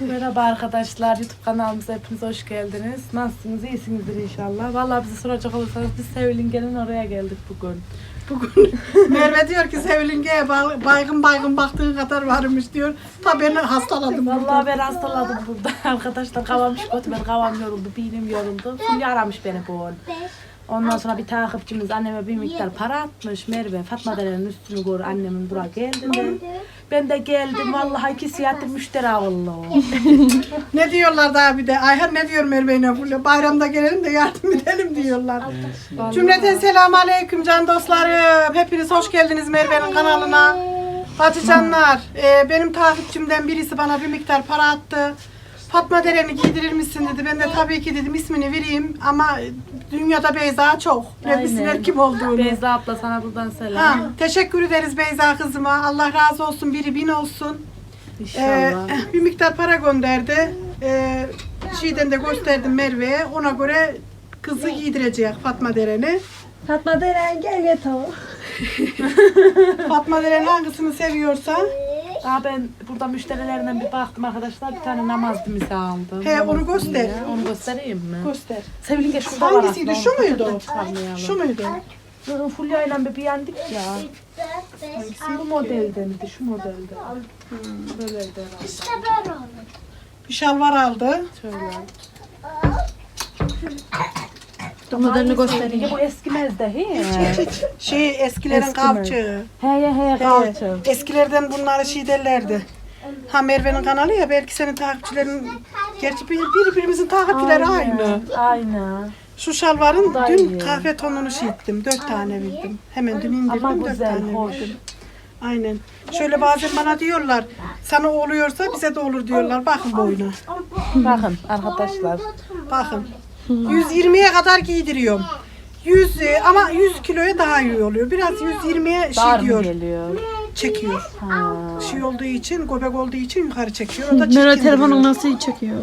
Merhaba arkadaşlar, YouTube kanalımıza hepiniz hoş geldiniz. Nasılsınız, iyisinizdir inşallah. Vallahi bizi soracak olursanız biz Sevilinge'nin oraya geldik bugün. Merve diyor ki Sevilinge'ye ba- baygın baygın baktığın kadar varmış diyor. Tabii ben hastaladım. Vallahi ben hastaladım burada. Arkadaşlar kavam şikotu, ben kavam yoruldu, beynim yoruldu. Fulya aramış beni bu on. Ondan sonra bir takipçimiz anneme bir miktar para atmış. Merve, Fatma derenin üstünü gör annemin buraya geldiğinde. Ben de geldim. Vallahi iki siyahlı müşteri avullu. Ne diyorlar daha bir de Ayhan ne diyor Merve'yle Fulya bayramda gelelim de yardım edelim diyorlar. Cümleten selamun aleyküm can dostlarım. Hepiniz hoş geldiniz Merve'nin kanalına. Canlar e, benim takipçimden birisi bana bir miktar para attı. Fatma Deren'i giydirir misin dedi. Ben de tabii ki dedim ismini vereyim ama dünyada Beyza çok. Ne Aynen. bilsinler kim olduğunu. Beyza abla sana buradan Ha, selam. teşekkür ederiz Beyza kızıma. Allah razı olsun. Biri bin olsun. Ee, İnşallah. bir miktar para gönderdi. Ee, şeyden de gösterdim Merve'ye. Ona göre kızı giydirecek Fatma Deren'i. Fatma Deren gel yeter. Fatma Deren hangisini seviyorsa. Aa ben burada müşterilerden bir baktım arkadaşlar. Bir tane namaz dimizi aldım. He, onu göster. dimi. Onu göstereyim mi? Göster. Sevilinge şurada var Hangisiydi? Şu muydu? çıkarmayalım. Şu muydu? Fulya ile bir beğendik ya. Bu modelde miydi? Şu modelde. Böyleydi herhalde. Bir şalvar aldı. Şöyle. Modelini göstereyim. Bu eskimez de he. Şey eskilerin Eski mi? kavçığı. He he he He, kalçı. eskilerden bunları şey derlerdi. Ha Merve'nin kanalı ya belki senin takipçilerin Gerçi bir- birbirimizin takipçileri aynı. Aynen. Şu şalvarın Daha dün iyi. kahve tonunu şey ettim. Dört tane verdim. Hemen dün indirdim Ama dört güzel, tane hoş. verdim. Aynen. Şöyle bazen bana diyorlar, sana oluyorsa bize de olur diyorlar. Bakın boyuna. Bakın arkadaşlar. Bakın. 120'ye kadar giydiriyorum. 100 e, ama 100 kiloya daha iyi oluyor. Biraz 120'ye Dar şey mı diyor, geliyor? çekiyor. Ha. Şey olduğu için, göbek olduğu için yukarı çekiyor. O da Nere çirkin telefonun duruyor. nasıl çekiyor?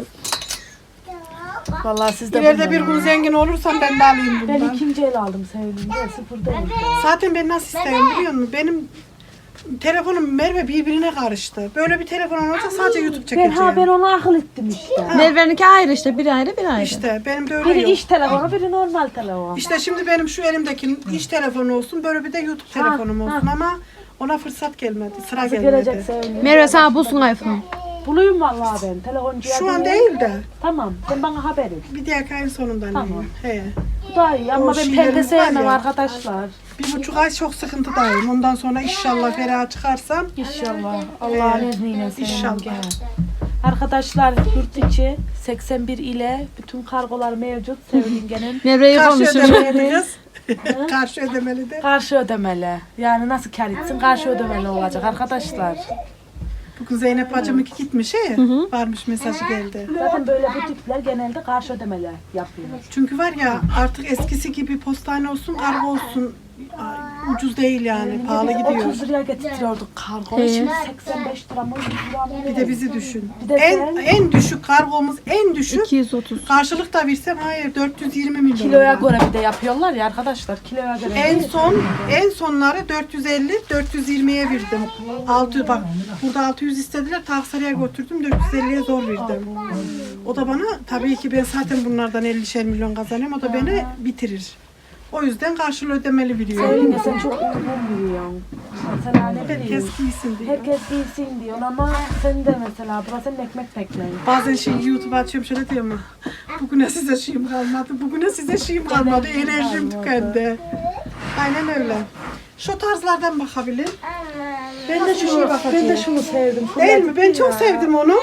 Vallahi siz de İleride bir gün zengin olursam ben de alayım Ben bundan. ikinci el aldım sevgilim. Ben sıfırdayım. Zaten ben nasıl isterim biliyor musun? Benim telefonum Merve birbirine karıştı. Böyle bir telefon olacak sadece YouTube Ben çekeceğim. ha ben onu akıl ettim işte. Merve'ninki ayrı işte. Biri ayrı biri ayrı. İşte benim de öyle Biri yok. iş telefonu, biri normal telefon. İşte şimdi benim şu elimdeki iş telefonu olsun, böyle bir de YouTube telefonum olsun ama ona fırsat gelmedi, sıra Nasıl gelmedi. gelecek sevgilim? Merve sana bulsun iPhone. Bulayım vallahi ben. Telefoncuya Şu an değil de Tamam. Sen bana haber et. bir diğer ayın sonundan Tamam. alayım. He. Bu da iyi ama O ben şeylerimiz pembe var sevmem ya. arkadaşlar. Bir buçuk ay çok sıkıntıdayım. Ondan sonra inşallah ferah çıkarsam İnşallah. Allah'ın Ee, izniyle inşallah. Arkadaşlar yurt içi 81 ile bütün kargolar mevcut. Sevgilimgenin Merve'yi karşı konuşuyor. ödemeli kız. karşı ödemeli de. karşı ödemeli. Yani nasıl kar etsin karşı ödemeli olacak arkadaşlar. Bugün Zeynep bacım iki gitmiş he. Varmış mesajı geldi. Zaten böyle butikler genelde karşı ödemeli yapıyor. Çünkü var ya artık eskisi gibi postane olsun, kargo olsun ucuz değil yani. Pahalı gidiyor. 30 liraya getiriyorduk kargo. He. Şimdi 85 lira mı 100 lira mı? Bir de bizi düşün. Bir de En en düşük kargomuz en düşük. 230. Karşılık da versem hayır 420 milyon. Kiloya göre bir de yapıyorlar ya arkadaşlar. Kiloya göre. En son en sonları 450 420'ye verdim. 600 bak burada 600 istediler Taksarı'ya götürdüm 450'ye zor verdim. O da bana tabii ki ben zaten bunlardan 50'şer milyon kazanıyorum o da beni bitirir. O yüzden karşılığı ödemeli biliyorum. Söyleyince sen çok uygun biliyorsun. Mesela ne bileyim. Herkes giysin diye. Herkes giysin diyor ama sen de mesela burası senin ekmek tekneyi. Bazen şey YouTube açıyorum şöyle diyorum. Bugüne size şeyim kalmadı. Bugüne size şeyim kalmadı. Enerjim tükendi. Aynen öyle. Şu tarzlardan bakabilir. Ben de şunu, ben de şunu sevdim. Değil mi? Ben çok sevdim onu.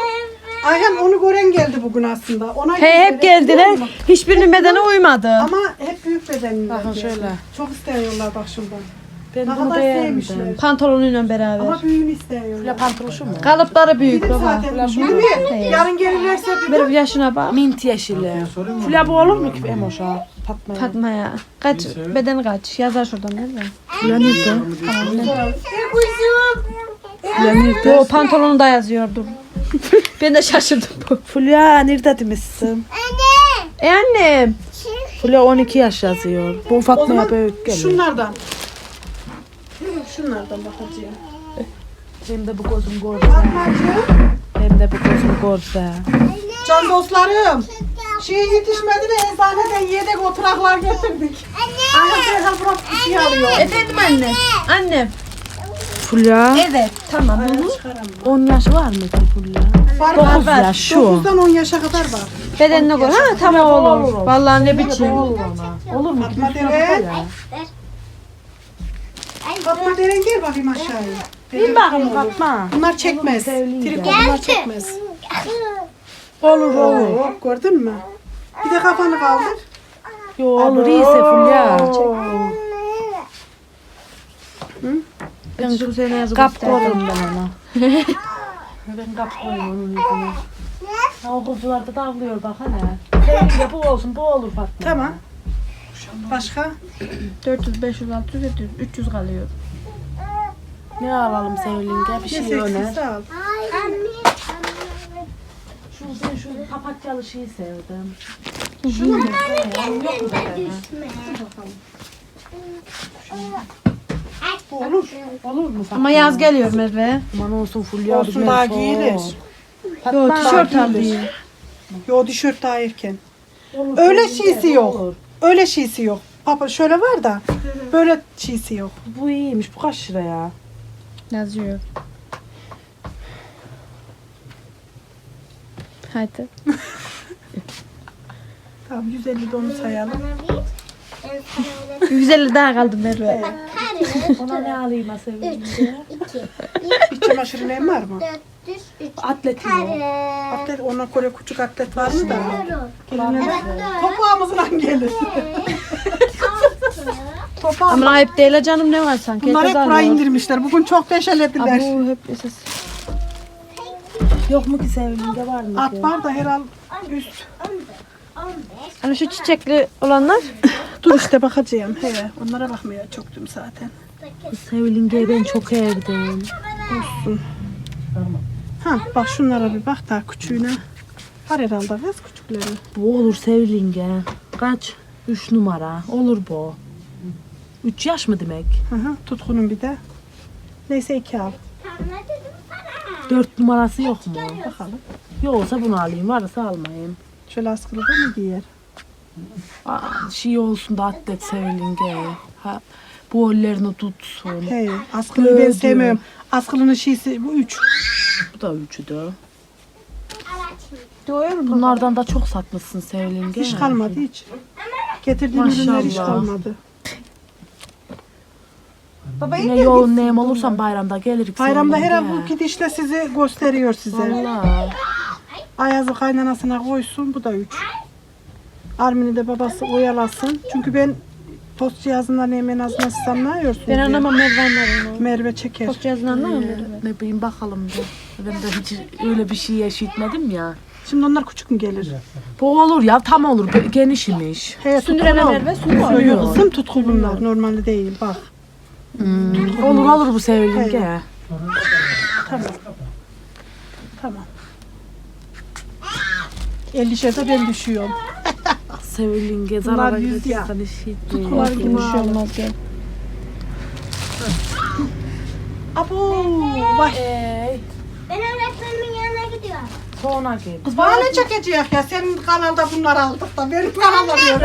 Ayhan onu gören geldi bugün aslında. Ona He hep göre- geldiler. Hiçbirinin bedeni uymadı. Ama hep büyük bedenliler. Bakın şöyle. Çok istiyorlar bak şuradan. Ben Ne bunu kadar beğendim. sevmişler. Pantolonuyla beraber. Ama büyüğünü istiyorlar. Ya pantoluşu mu? Kalıpları büyük Dedim baba. zaten. Mi? Yarın gelirlerse. Bir yaşına bak. Mint yeşili. Fulya bu olur mu ki Emoş'a? Fatma'ya. Fatma'ya. Kaç beden kaç? Yazar şuradan değil mi? Fulya nerede? O pantolonu da yazıyordu. ben de şaşırdım. Fulya nerede demişsin? E annem. Fulya 12 yaş yazıyor. Bu O Fatma'ya zaman büyük geliyor. şunlardan. Şunlardan bakacağım. Benim de bu gözüm gördü. Fatmacığım. Benim de bu gözünü görse. Can dostlarım. Şey yetişmedi de eczaneden yedek oturaklar getirdik. Serhan Burak bir şey alıyor. Efendim anne. Annem. Fulya. Evet tamam. 10 yaşı var mı ki Fulya? Var Dokuz var. yaş şu. 9'dan 10 yaşa kadar var. Bedenine koy. Ha tamam olur. Vallahi ne biçim. Olur ona. Olur mu? Fatma Deren. Fatma Deren gel bakayım aşağıya. Bin bakayım Fatma. Bunlar çekmez. Tripod bunlar çekmez. Olur olur. Gördün mü? Bir de kafanı kaldır. Yo olur iyiyse Fulya. Ben şu sene yazıp Kap koydum ben ona. ben kap koydum onun yüzüne. Ha, o kuzularda davlıyor bak hani. Sevgili bu olsun bu olur Fatma. Tamam. Başka? 400, 500, 600, 700, 300 kalıyor. Ne alalım Sevlinge? Bir şey öner. al. Şu ben şu papatyalı şeyi sevdim. Şunu mu? Yok mu böyle? Bu olur. Olur mu Fatma? Ama yaz geliyor Merve. Aman olsun Fulya. Olsun daha giyilir. Yo Fatma, tişört al giyilir. diye. Yo tişört daha erken. Öyle şeysi yok. Öyle şeysi yok. Papa şöyle var da böyle şeysi yok. Bu iyiymiş. Bu kaç lira ya? Yazıyor. Hadi. Tamam 150 de onu sayalım. 150 daha kaldı Merve. Ona ne alayım ha Sevlinge? İç çamaşırı neyin var mı? Atlet mi? Atlet ona göre küçük atlet var mı da? Var mı? Topağımızdan gelir. Topağı. Ama ayıp değil canım ne var sanki. Bunlar hep buraya indirmişler. Bugün çok peşelediler. Aa, bu hep esas. Yok mu ki Sevlinge var mı At ki? var da herhal üst. Hani şu çiçekli olanlar. Dur işte bakacağım. He, onlara bakmaya çoktum zaten. Bu Sevlinge'yi ben çok sevdim. Olsun. Ha bak şunlara bir bak daha küçüğüne. Var herhalde kız küçükleri. Bu olur Sevlinge. Kaç? Üç numara. Olur bu. Üç yaş mı demek? Hı hı, tutkunun bir de. Neyse iki al. Dört numarası yok mu? Bakalım. Yoksa bunu alayım. Varsa almayayım. Şöyle askılı da mı giyer? Şey olsun da atlet Sevlinge. Ha, bu ellerini tutsun. He, askılıyı ben Gördüm. sevmiyorum. Askılının şeysi bu üç. Bu da üçü de. Doğuyor mu? Bunlardan da çok satmışsın Sevlinge. Hiç kalmadı hiç. Getirdiğim ürünler hiç Maşallah. kalmadı. Baba Yine yoğun neyim olursam bayramda gelirik Bayramda her an bu gidişle sizi gösteriyor size. Valla. Ayazı kaynanasına koysun. Bu da üç. Armin'i de babası oyalasın. Çünkü ben post cihazından hemen az nasıl anlıyorsun Ben diye. anlamam Merve anlar onu. Merve çeker. Post cihazını anlamam Merve. Ne bileyim bakalım da. Ben de hiç öyle bir şey yaşatmadım ya. Şimdi onlar küçük mü gelir? Bu olur ya tam olur Be- geniş imiş. He, Sündüreme. Merve sündür. Yok kızım tutku bunlar. Normalde değil. Bak. Olur olur bu Sevlinge. Tamam. Tamam. 50 şerde ben düşüyorum. Sevlinge Bunlar zarara yüz ya. gidersen işi Tutkular gibi. Bir şey olmaz gel. Abo. Vay. Ben öğretmenimin yanına gidiyorum. sonra gel. Kız bana ne çekecek ya? Senin kanalda bunları aldık da benim kanalda diyor.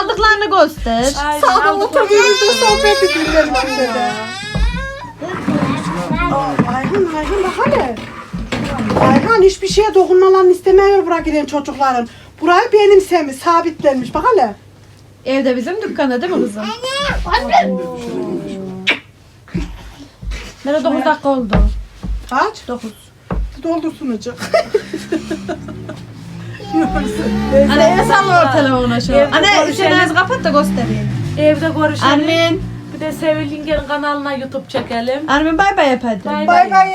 Aldıklarını göster. Sağda oturduğumuzda sohbet ediyorlar şimdi de. Ayhan Ayhan bak hele. Ayhan hiçbir şeye dokunmalarını istemiyor bırak giden çocukların. Burayı benimsemiş, sabitlenmiş. Bak hele. Evde bizim dükkanda değil mi kızım? Merve 9 dakika oldu. Kaç? 9. Doldursun acı. Anne el salla telefona şu. Evde Anne sen konuşalım. ağzı kapat da göstereyim. Evde görüşelim. Armin. Bir de Sevlinge'nin kanalına YouTube çekelim. Armin bay bay yap hadi. Bay Bay bay.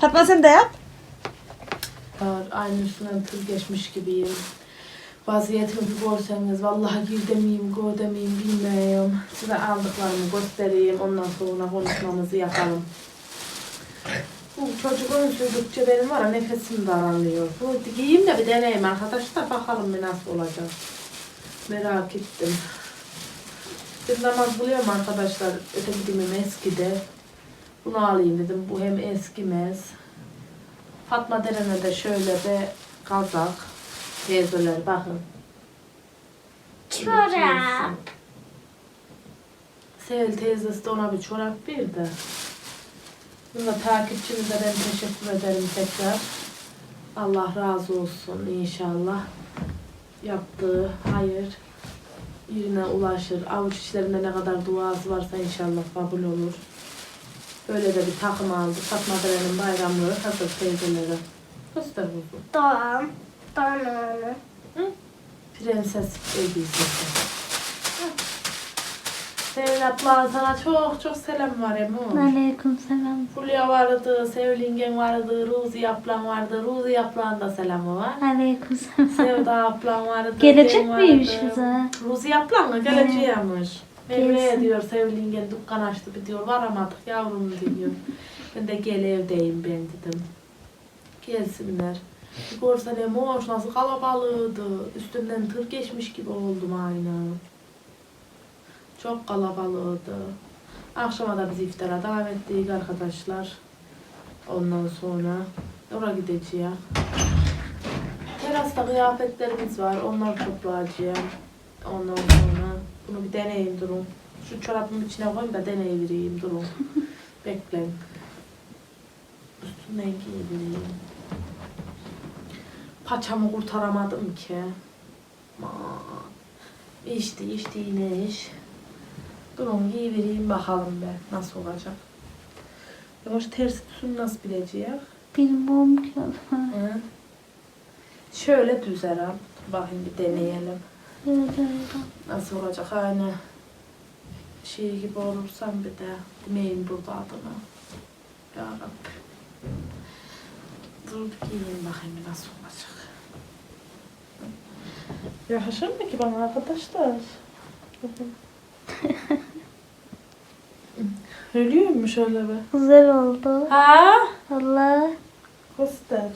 Fatma sen de yap. Aynı üstüne tır geçmiş gibiyim. Vaziyetimi bir görseniz vallahi gir demeyeyim, go demeyeyim bilmiyorum. Size aldıklarımı göstereyim, ondan sonra konuşmamızı yapalım. Bu çocuk onu sürdükçe benim var ya nefesim daralıyor. Bu giyeyim de bir deneyim arkadaşlar bakalım bir nasıl olacak. Merak ettim. Bir namaz buluyorum arkadaşlar. Öteki eskide. Bunu alayım dedim. Bu hem eskimez. Fatma Deren'e de şöyle bir kazak. Teyzeler bakın. Çorap. Sevil teyzesi de ona bir çorap bir de. Bunda takipçimize ben teşekkür ederim tekrar. Allah razı olsun inşallah. Yaptığı hayır yerine ulaşır. Avuç içlerinde ne kadar duası varsa inşallah kabul olur. Böyle de bir takım aldı. Fatma Deren'in bayramlığı hazır teyzeleri. Göster bunu. Doğum. Doğum. Prenses elbisesi. Sevil abla sana çok çok selam var Emo. Aleyküm selam. Fulya vardı, Sevlingen vardı, Ruzi ablan vardı. Ruzi ablan da selamı var. Aleyküm selam. Sevda ablan vardı. Gelecek ben miymiş bize? Ruzi ablan mı? Geleceğiymiş. Emre'ye diyor Sevlingen dükkan açtı bir diyor. Varamadık yavrum diyor. Ben de gel evdeyim ben dedim. Gelsinler. Bir görsen Emoş nasıl kalabalığıydı. Üstünden tır geçmiş gibi oldum aynı. Çok kalabalığıydı. Akşama da biz iftara davetliyiz arkadaşlar. Ondan sonra oraya gideceğiz. Terasta kıyafetlerimiz var. Onları toplayacağım. Ondan sonra bunu bir deneyim durun. Şu çorabımın içine koyayım da deneyivereyim durun. Bekleyin. Üstünden giyivereyim. Paçamı kurtaramadım ki. Aman. İşte işte yine iş. Durun giyivereyim bakalım be nasıl olacak. Yavaş tersi tutun nasıl bileceğiz? Bilmem ki. Şöyle düzelim. Bakayım bir deneyelim. Nasıl olacak aynı şey gibi olursam bir de demeyeyim burada adını. Ya Rabbi. Dur bir giyeyim bakayım nasıl olacak. Yakışır mı ki bana arkadaşlar? Ölüyor mu şöyle bir? Güzel oldu. Ha? Allah. Göster.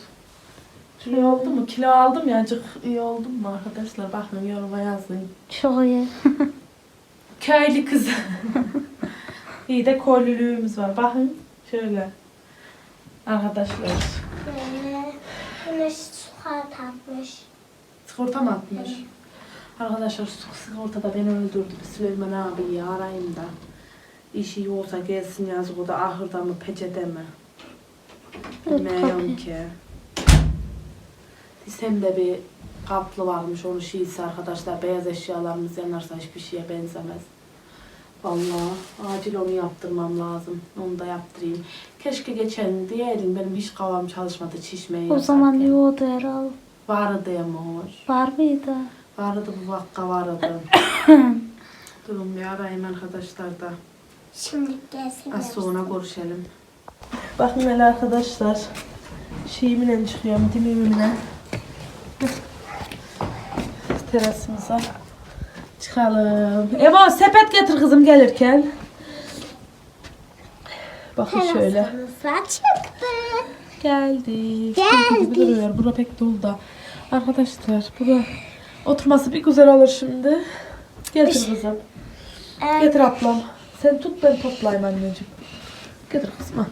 Şey oldu mu? Kilo aldım ya. Acık iyi oldum mu arkadaşlar? Bakın yoruma yazın. Çok iyi. Köylü kız. iyi de kollülüğümüz var. Bakın şöyle. Arkadaşlar. Güneş suha takmış. Sigorta mı atmış? Arkadaşlar sigorta da beni öldürdü. Süleyman abi arayayım da. İşi iyi olsa gelsin yazık o da ahırda mı peçete mi? Bilmiyorum ki. Desem de bir kaplı varmış onu şeysi arkadaşlar beyaz eşyalarımız yanarsa hiçbir şeye benzemez. Vallahi acil onu yaptırmam lazım. Onu da yaptırayım. Keşke geçen diyelim benim hiç kavam çalışmadı çişmeyi O zaman yaparken. iyi oldu herhalde. Vardı yamuş. Var mıydı? Vardı bu vakka vardı. Durun bir arayayım arkadaşlar da. Şimdi gelsin. Az sonra görüşelim. Bakın hele arkadaşlar. Şeyimle çıkıyorum, dimimle. Terasımıza çıkalım. Eva sepet getir kızım gelirken. Bakın şöyle. Terasımıza çıktı. Geldik. Geldik. Gibi duruyor. Bura pek dolu da. Arkadaşlar bura oturması bir güzel olur şimdi. Getir kızım. Evet. Getir ablam. Sen tut ben toplayayım anneciğim. Getir kızım.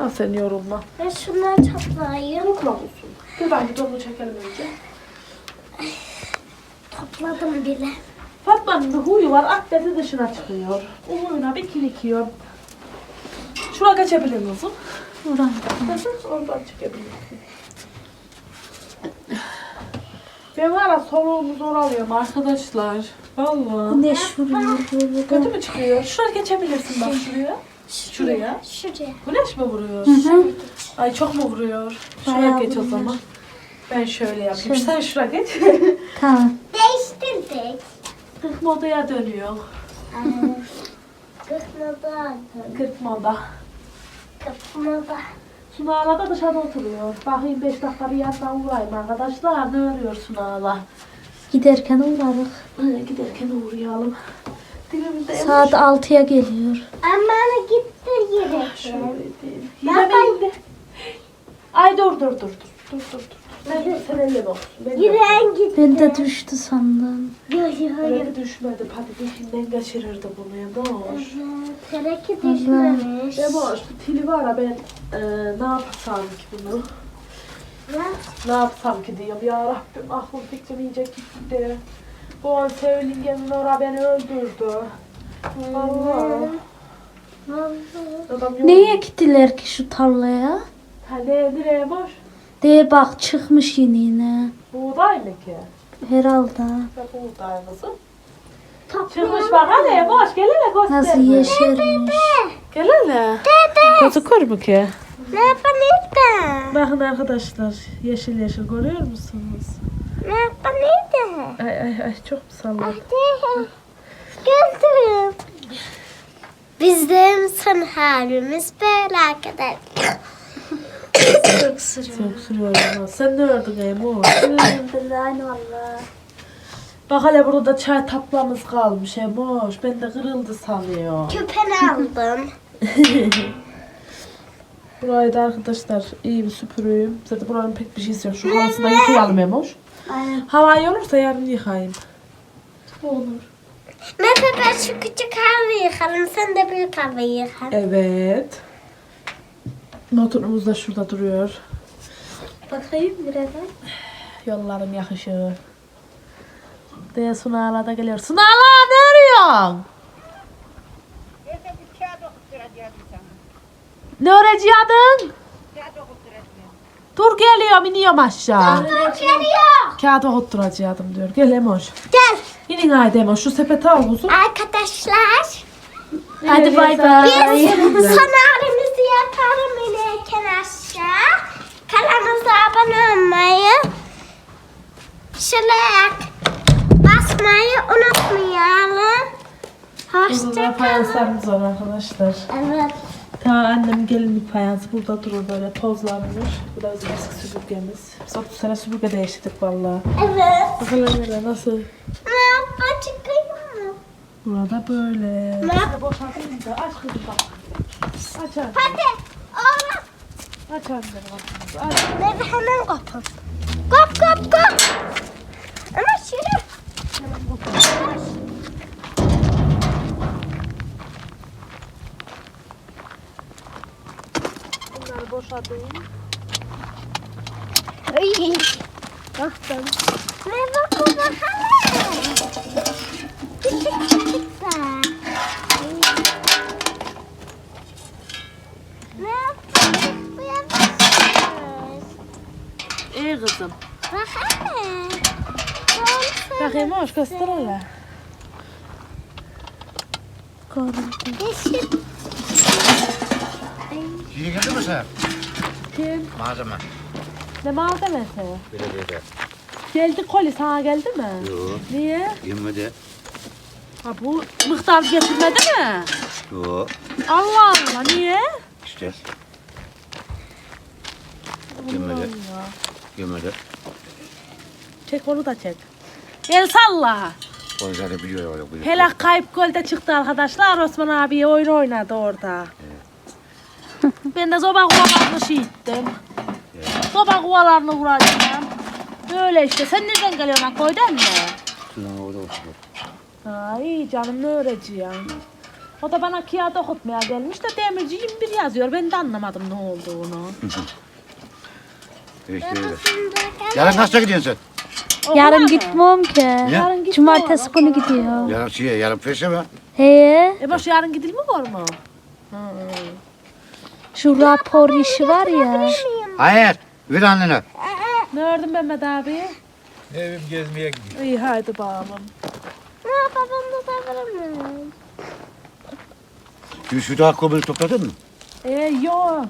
al. Sen yorulma. Ben şunları toplayayım. Yorulma olsun. Dur ben bir onu çekelim önce. Topladım bile. Fatma'nın bir huyu var. Atleti dışına çıkıyor. O huyuna bir kilikiyor. Şuna kaçabilir misin? Ulan. Oradan çıkabilir. Ben var ya soluğumu zor alıyorum arkadaşlar. Vallahi. Güneş vuruyor böyle. Kötü mü çıkıyor? Şuraya geçebilirsin bak şuraya. Şuraya. Şuraya. Güneş mi vuruyor? Ay çok mu vuruyor? Şuraya Bayağı geç o vuruyor. zaman. Ben şöyle yapayım. Şöyle. Sen şuraya geç. Tamam. Değiştirdik. Kırk modaya dönüyor. Kırkmadan. Kırk moda. Kırkmadan. Sunağla da dışarıda oturuyor. Bakayım beş dakika bir yandan uğrayayım arkadaşlar. Ne örüyor Sunağla? Giderken uğrarız. Giderken uğrayalım. Dilimde Saat 6'ya geliyor. Ama gitti yere. Şöyle değil. Ben- Yine benim de. Ay dur dur dur dur. Dur dur dur. Ben de sen elle bak. Ben de- Yüreğin gitti. Ben de düştü sandım. Yok yok yok. Öyle düşmedi. Patateşinden kaçırırdı bunu ya. Boş. Tereki düşmemiş. Ya boş. Bu tili var ya ben e, ne yapsam ki bunu? Ne yapsam ki diyorum ya Rabbim aklım fikrim iyice gitti. Bu an Sevlinge'nin ora beni öldürdü. Allah. Neye gittiler ki şu tarlaya? Ha ne nereye boş? Diye bak çıkmış yine yine. Buğday mı ki? Herhalde. Buğday kızım. Çıkmış bak hadi boş gel hele göster. Nasıl yeşermiş. Gel hele. Gözükür mü ki? Ne yapalım? Bakın arkadaşlar yeşil yeşil görüyor musunuz? Ne yapalım? Ay ay ay çok mu salladı? Gördüm. Bizim son halimiz böyle arkadaşlar. Çok sürüyorum ama sen ne ördün Emo? Aynı valla. Bak hele burada da çay taplamız kalmış Emoş. Ben de kırıldı sanıyorum. Küpeni aldım. Burayı da arkadaşlar iyi bir süpürüyüm. Zaten buranın pek bir şeysi yok. Şu halısını da yıkayalım. Aynen. Hava iyi olursa yarın yıkayayım. Olur. Mefe ben şu küçük kahve yıkalım. Sen de büyük kahve yıkal. Evet. Notunumuz da şurada duruyor. Bakayım biraz. Yollarım yakışıyor. Diye Sunağla da geliyor. Sunağla ne arıyorsun? Ne öğretiyordun? Dur geliyorum iniyorum aşağı. Geliyor. Kağıt okutturacaktım diyor. Gel Emoş. Gel. İnin haydi Emoş. Şu sepeti al kuzum. Arkadaşlar. Hadi bay bay. Biz halimizi yaparım inerken aşağı. Şöyle basmayı unutmayalım. Hoşçakalın. fayanslarımız var arkadaşlar. Evet. Ta annemin gelinlik fayansı burada durur böyle tozlanmış. Bu da bizim eski süpürgemiz. Biz 30 sene süpürge değiştirdik vallahi. Evet. Bakalım hele nasıl. Merhaba çıkayım mı? Burada böyle. Boşaltayım da aç kızım bak. Aç anne. Hadi. Oğlum. Aç anne. Aç. Nerede hemen kapın. Kop kop kop. Bunları boşaltayım. Ay. Baktım. Merhaba baba hala. Küçük küçükler. Merhaba. Bu yapmışsınız. İyi kızım. Bak hele. Bakayım hoş göster hele. Yeşil. İyi geldi mi sen? Kim? Malzeme. Ne malzemesi? Belediyede. Geldi koli sana geldi mi? Yok. Niye? Yemedi. Ha bu mıhtar getirmedi mi? Yok. Allah Allah niye? İşte. Yemedi. Allah. Yemedi. Çek onu da çek. El salla. O zaten biliyor öyle. Helak kayıp golde çıktı arkadaşlar. Osman abi oyun oynadı orada. Ben de zoba kuvalarını şiittim. Zoba kuvalarını vuracağım. Böyle işte. Sen nereden geliyorsun koydan mı? Şundan orada olsun. Ay canım ne öğreteceğim. O da bana kağıt okutmaya gelmiş de demirci 21 yazıyor. Ben de anlamadım ne olduğunu. İşte öyle. Yarın kaçta gidiyorsun Yarın gitmem ki. Niye? gitme Cumartesi günü gidiyor. sen? Yarın şeye, yarın perşembe. He. E boş yarın gidilme var mı? Şu rapor işi var ya. Hayır. Ver annene. Ne ördün Mehmet abi? Evim gezmeye gidiyor. İyi haydi bakalım. Ne yapalım da sabırım. Şu, şu daha komünü topladın mı? E yok.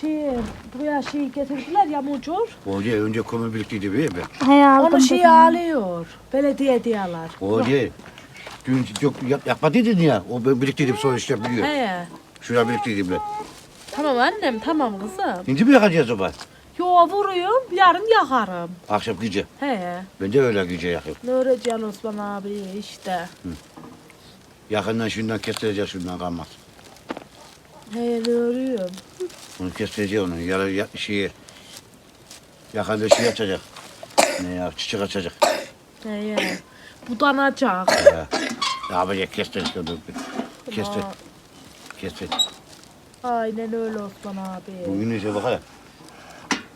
Şey, buraya şey getirdiler ya mucur. O diye önce komün birlikteydi bir be. He aldım. Onu şey alıyor. Belediye diyorlar. O diye. Dün yok yap, yapmadıydın ya. O birlikteydim sonra işte biliyor. He. Şuraya birlikteydim ben. Tamam annem tamam kızım. Şimdi mi yakacağız o zaman? Yo vuruyorum yarın yakarım. Akşam gece. He. Ben de öyle gece yakıyorum. Ne öğreteceksin Osman abi işte. Yakından şundan kestireceğiz şundan kalmaz. He ne örüyorum. Onu kestireceğiz onu. Yarın ya, şeyi yakında şey açacak. Ne ya çiçek açacak. He he. Budanacak. Ya. Ne yapacak kestir işte onu. Kestir. Kestir. Aynen öyle Osman abi. Bugün ise bak hele.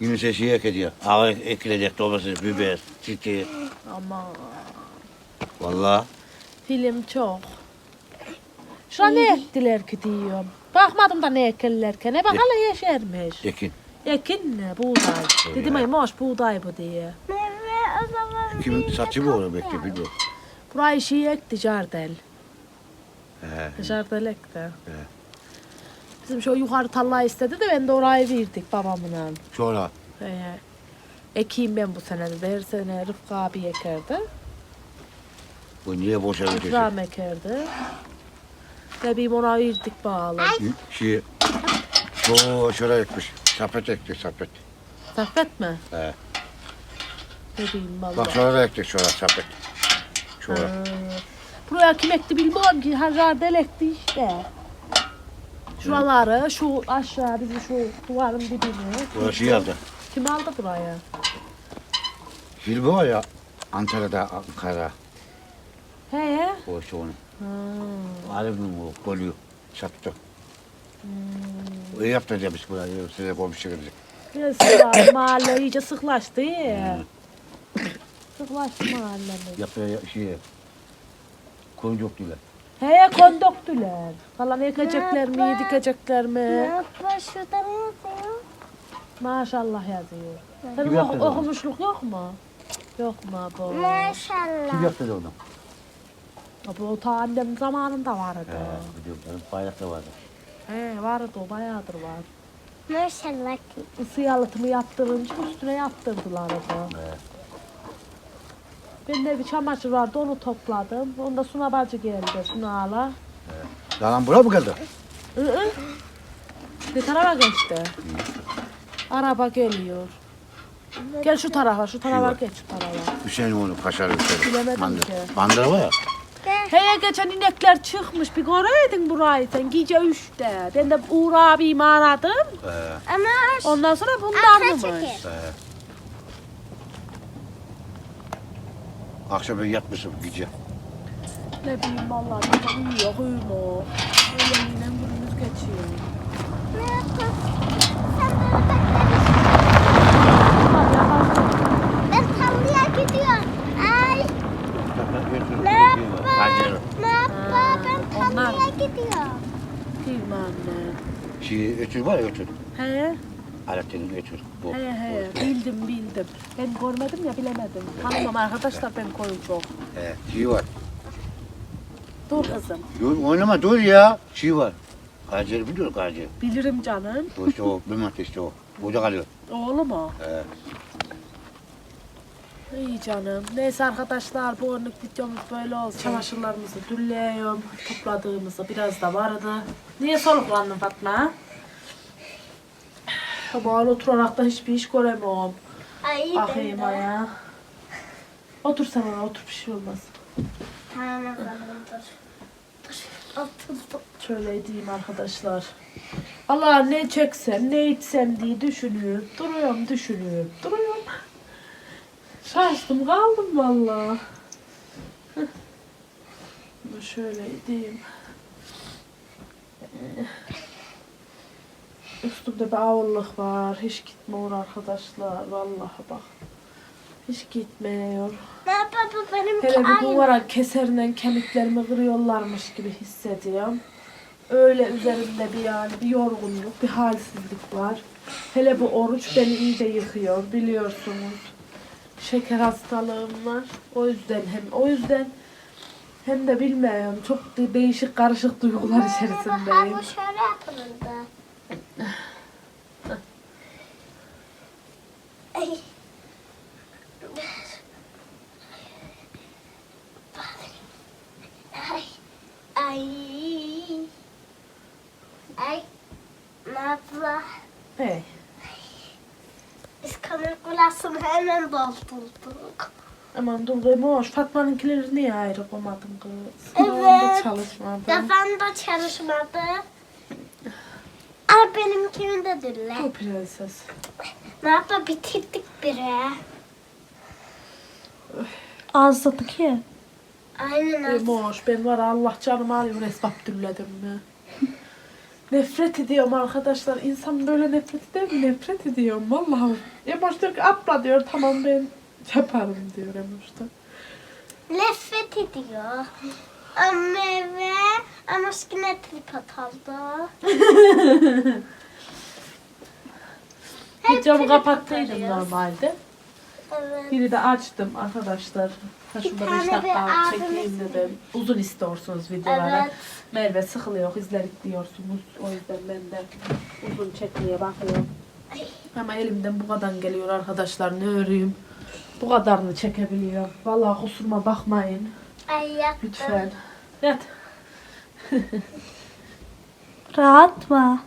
Yunus'a şey ekeceğiz. Ağa ekilecek domates, biber, çiçeği. Ama Vallahi film çok. Şuna ne ektiler ki diyorum. Bakmadım da ne ekillerken. Ne bakalım yeşermiş. ekin. Ekin ne? Buğday. Dedim ay moş buğday bu diye. Merve o zaman Kimin saçı bu orada bekle bilmiyorum. Burayı şey ekti jardel. He. Jardel ekti. Bizim şu yukarı tarlayı istedi de ben de orayı verdik babamla. Sonra Ee, ekeyim ben bu sene de. Her sene Rıfkı abi ekerdi. bu niye boşa ötesi? İkram ekerdi. Ve bir ona verdik bağlı. Şey, şu şöyle ekmiş. Sapet ekti sapet. Saffet mi? He. Ne diyeyim valla. Bak şöyle ekti şöyle sapet. Şöyle. Buraya kim ekti bilmiyorum ki. Ha jardel ekti işte. Şuraları, şu aşağı bizim şu duvarın dibini. Burası şey aldı. Kim aldı buraya? Filmi var ya Antalya'da, Ankara. He. O işte onu. Ha. Alemim o kolyu sattı. O yaptı demiş buraya. Size komşu gelecek. Var, mahalle iyice sıklaştı ya. Sıklaştı mahallemiz. Yaptı şey. Koyduk diler. He kondoktüler. Kalan ekecekler mi, dikecekler ne mi? yapma şurada ne yazıyor? Maşallah yazıyor. Senin yaptı oku- bunu? okumuşluk yok mu? Yok mu bu? Kim Maşallah. yaptı da onu? Bu ta annem zamanında vardı. He, biliyorum. Benim bayrakta vardı. He vardı o bayağıdır var. Maşallah. Isı yalıtımı yaptırınca üstüne yaptırdılar onu. He. Ben de bir çamaşır vardı onu topladım. Onda Suna bacı geldi Suna hala. Yalan buraya mı geldi? Hı hı. Bir tarafa geçti. Araba geliyor. Gel şu tarafa, şu tarafa geç şu tarafa. Hüseyin onu kaşar Hüseyin. Bilemedim Bandır. ki. Bandıra var ya. Heye geçen inekler çıkmış bir göreydin burayı sen gece üçte. Ben de Uğur abimi aradım. He. Ama Ondan sonra Arka bunlarmış. çekil. He. Akşam ben yatmışım gece. Ne bileyim vallahi gece uyuyor uyumuyor. Öyle yine günümüz geçiyor. ne. Bunlar yabancı. Ben tarlaya gidiyorum. Ay ne. Ne yapma? Ben tarlaya gidiyorum. Kim anne? Şey, ötür var ya ötür. He Alaaddin'in ötür. Bu. he he bildim bildim. Ben görmedim ya bilemedim. Tanımam arkadaşlar ben koyun çok. He, şey var. Dur kızım. Dur oynama dur ya. Şey var. Kacer biliyor Kacer. Bilirim canım. O işte o. Bilmem işte o. Burada kalıyor. Oğlum o. He. İyi canım. Neyse arkadaşlar bu örnek videomuz böyle olsun. Çamaşırlarımızı dülleyiyorum. Topladığımızda biraz da vardı. Niye soluklandın Fatma? Sabah oturarak da hiçbir iş göremiyorum. Ay Bakayım ben de. ayağa. Otur sen ona otur bir şey olmaz. Tamam zaman dur. Dur. Oturdum. Şöyle edeyim arkadaşlar. Allah ne çeksem ne içsem diye düşünüyorum. Duruyorum düşünüyorum. Duruyorum. Şaştım kaldım valla. Şöyle edeyim. Üstümde bir ağırlık var. Hiç gitmiyor arkadaşlar. Vallahi bak. Hiç gitmiyor. Yapma bu benimki Hele bir duvara keserle kemiklerimi kırıyorlarmış gibi hissediyorum. Öyle üzerimde bir yani bir yorgunluk, bir halsizlik var. Hele bu oruç beni iyice yıkıyor biliyorsunuz. Şeker hastalığım var. O yüzden hem o yüzden hem de bilmiyorum çok de- değişik karışık duygular içerisindeyim. Ama şöyle yapılırdı. Ay. Ay. Ay. Ay. Abla. Hey. Biz kamera kulasını hemen doldurduk. Aman hoş. Fatma'nınkileri niye ayrı koymadın kız? Evet. Onda çalışmadım. Defan da çalışmadı. Ama benimkini de. Bu prenses. Ne yapma bitirdik bire. Azladık ya. Aynen öyle. Emoş ben var Allah canımı alıyor esbab dülledim mi? Nefret ediyorum arkadaşlar. İnsan böyle nefret eder mi? Nefret ediyorum vallahi. Emoş diyor ki atla diyor. Tamam ben yaparım diyor Emoş da. Nefret ediyor. Anne ve ama yine tripod aldı. Videomu tripod kapattıydım normalde. Evet. Biri de açtım arkadaşlar. Ha şurada tane 5 bir dakika çekeyim dedim. Uzun istiyorsunuz videoları. Evet. Merve sıkılıyor, izlerik diyorsunuz. O yüzden ben de uzun çekmeye bakıyorum. Ama elimden bu kadar geliyor arkadaşlar. Ne öreyim? Bu kadarını çekebiliyorum. Vallahi kusuruma bakmayın. Ay yattım. Lütfen. Yat. Rahat mı?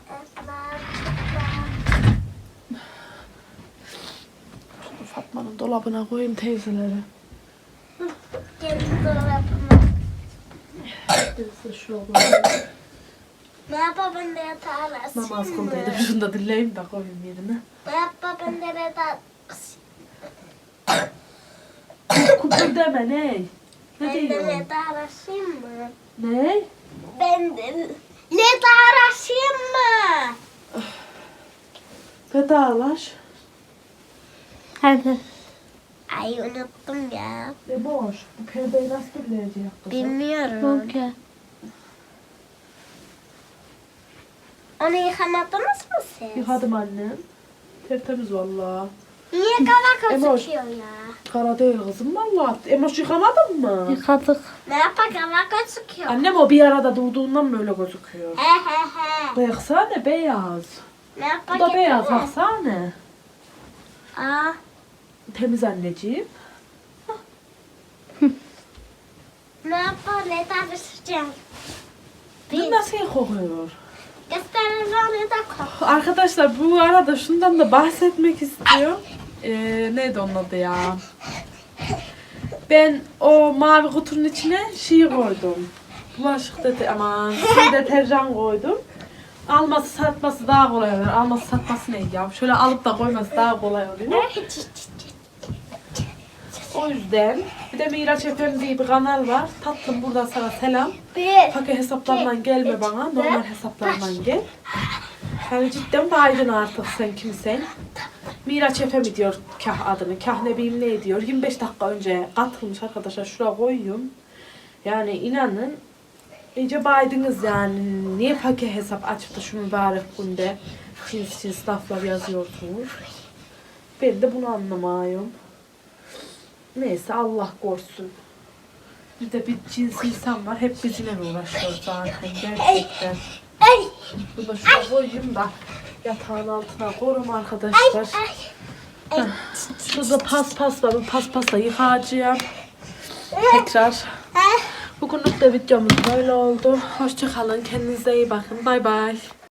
Şunu Fatma'nın dolabına koyayım teyzelere. Gelin dolabıma. Şu. Merhaba ben de yatağa Namaz arasın kıldıydım. Şunu da dinleyeyim de koyayım yerine. Merhaba ben de yatağa Kupur deme ne? Ne Ben de diyorsun? yatağa arasın mı? Ne? Ben de yatağa arasın mı? Vedalaş. Hadi. Ay unuttum ya. E boş. Bu perdeyi nasıl kızım? Bilmiyorum. Okey. Onu yıkamadınız mı siz? Yıkadım annem. Tertemiz valla. Niye kara Emoş. gözüküyor ya? Kara değil kızım valla. Emoş yıkamadın mı? Yıkadık. Ne yapar kara gözüküyor? Annem o bir arada doğduğundan böyle gözüküyor. He he he. Baksana beyaz. Ne yapar Bu da beyaz baksana. Aa, Temiz anneciğim. ne yapar ne tartışacağım? Bu nasıl kokuyor? Gösterin onu da koy. Arkadaşlar bu arada şundan da bahsetmek istiyorum. Ee, neydi onun adı ya? Ben o mavi kutunun içine şey koydum. Bulaşık dete aman şey deterjan koydum. Alması satması daha kolay oluyor. Alması satması neydi ya? Şöyle alıp da koyması daha kolay oluyor. O yüzden bir de Miraç FM diye bir kanal var. Tatlım burada sana selam. Paket hesaplarından gelme bana. Normal hesaplarından gel. Yani cidden baydın artık sen kimsen. Miraç Efe mi diyor kah adını, kah ne bileyim ne diyor. 25 dakika önce katılmış arkadaşlar şuraya koyuyorum. Yani inanın iyice baydınız yani. Niye paket hesap açıp da şu mübarek günde cins cins laflar yazıyorsunuz. Ben de bunu anlamıyorum. Neyse Allah korusun. Bir de bir cins insan var. Hep bizimle uğraşıyor zaten gerçekten. Bu da şuraya koyayım da yatağın altına korum arkadaşlar. ay. Şurada pas pas var. Bu pas pasla yıkayacağım. Tekrar. Bugünlük de videomuz böyle oldu. Hoşçakalın. Kendinize iyi bakın. Bay bay.